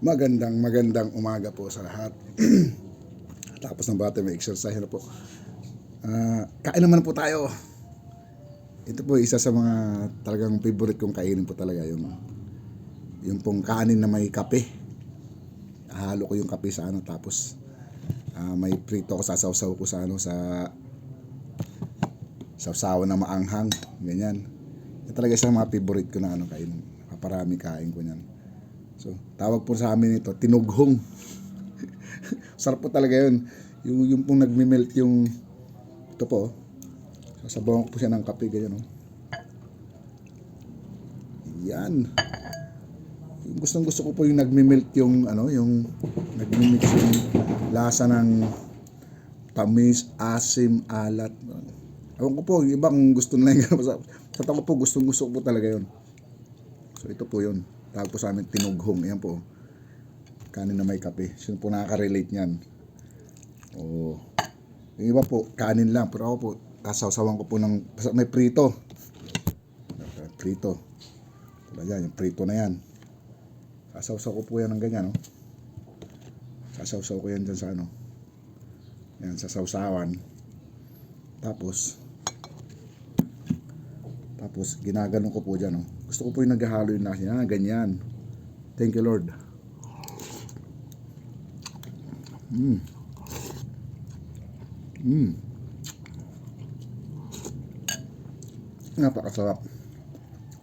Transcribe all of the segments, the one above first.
Magandang magandang umaga po sa lahat. Tapos ng bata may exercise na po. Ah, kain naman po tayo. Ito po isa sa mga talagang favorite kong kainin po talaga yung yung pong kanin na may kape. Halo ko yung kape sa ano tapos ah, may prito ko sasawsaw ko sa ano sa sawsawan na maanghang, ganyan. Ito talaga isa sa mga favorite ko na ano kain. Paparami kain ko niyan. So, tawag po sa amin ito, tinughong. Sarap po talaga yun. Yung, yung pong nagme-melt yung, ito po, sasabawan ko po siya ng kape, ganyan, oh. Yan. Yung gustong gusto ko po yung nagme-melt yung, ano, yung, nagme-mix yung lasa ng tamis, asim, alat. Ewan ko po, yung iba kung gusto nila yung sa, sa ko po, gustong gusto ko po talaga yun. So, ito po yun. Tawag po sa amin tinughong. Ayan po. Kanin na may kape. Sino po nakaka-relate niyan? Oo. Yung iba po, kanin lang. Pero ako po, kasawsawan ko po ng, may prito. Prito. Tulad yan, yung prito na yan. Kasawsaw ko po yan ng ganyan, no? Kasawsaw ko yan dyan sa ano. Yan, sa sawsawan. Tapos, tapos, ginaganon ko po dyan, no? Gusto ko po yung naghahalo yung nasa yan, ganyan. Thank you, Lord. Mm. Mm. Napakasarap.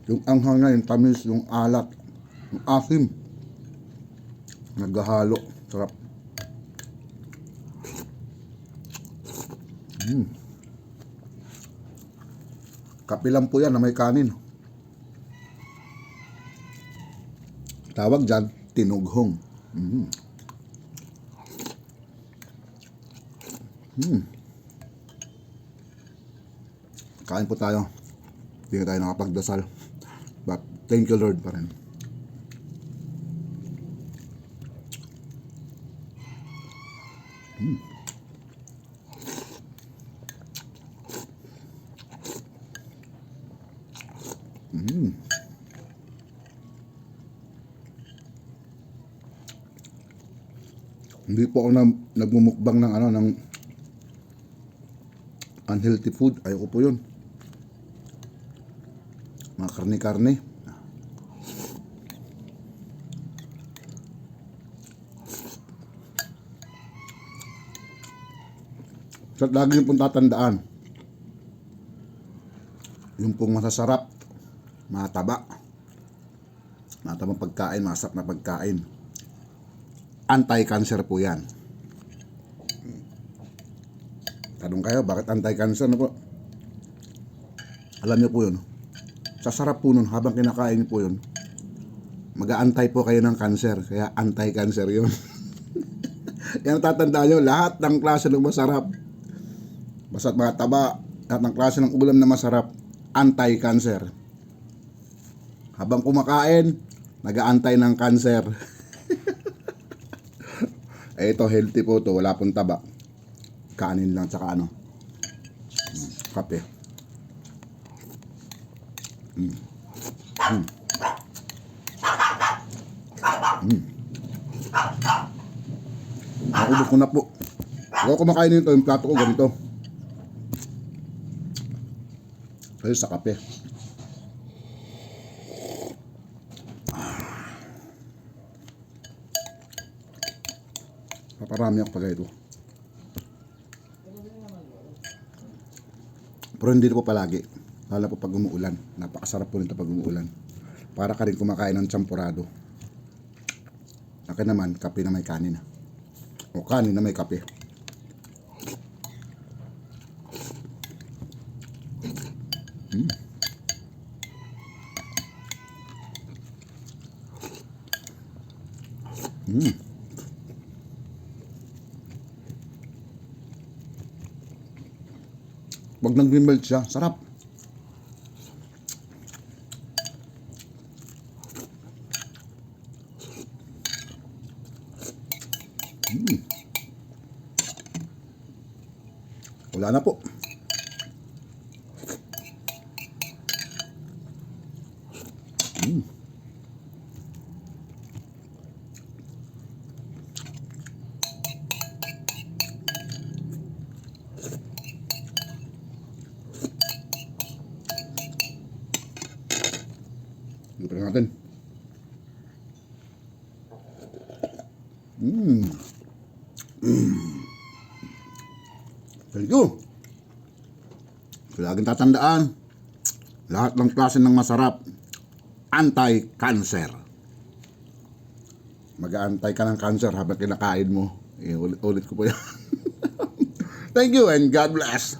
Yung anghang na, yung tamis, yung alat, yung asim. Naghahalo. Sarap. Mm. Kape lang po yan na may kanin. Tawag dyan, tinughong. Mm. Mm. Kain po tayo. Hindi tayo nakapagdasal. But thank you Lord pa rin. Mm. Hindi po ako na, nagmumukbang ng ano ng unhealthy food. Ayoko po 'yun. Mga karne-karne. So, lagi yung pong tatandaan. Yung pong masasarap, mataba. Matabang pagkain, masarap na pagkain anti-cancer po yan. Tanong kayo, bakit anti-cancer? Ano po? Alam niyo po yun. Sa sarap po nun, habang kinakain po yun, mag-aantay po kayo ng cancer. Kaya anti-cancer yun. yan tatandaan nyo, lahat ng klase ng masarap, basta't mga taba, lahat ng klase ng ulam na masarap, anti-cancer. Habang kumakain, nag-aantay ng cancer. Eh, ito, healthy po to. Wala pong taba. Kanin lang, tsaka ano. Mm, Kape. Mm. Mm. Mm. Naubos ko na po. Ako kumakain nito, yung plato ko ganito. Ayun sa kape. Paparami ako pag ito. Pero hindi po palagi. Lalo po pag umuulan. Napakasarap po nito pag umuulan. Para ka rin kumakain ng champurado. Akin naman, kape na may kanin. O kanin na may kape. Mm. Mm. Pag nag-melt siya, sarap. Mm. Wala na po. Mm. Tignan natin. Mmm. Mmm. Thank you. Laging tatandaan, lahat ng klase ng masarap, anti-cancer. Mag-aantay ka ng cancer habang kinakain mo. Eh, ulit, ulit ko po yan. Thank you and God bless.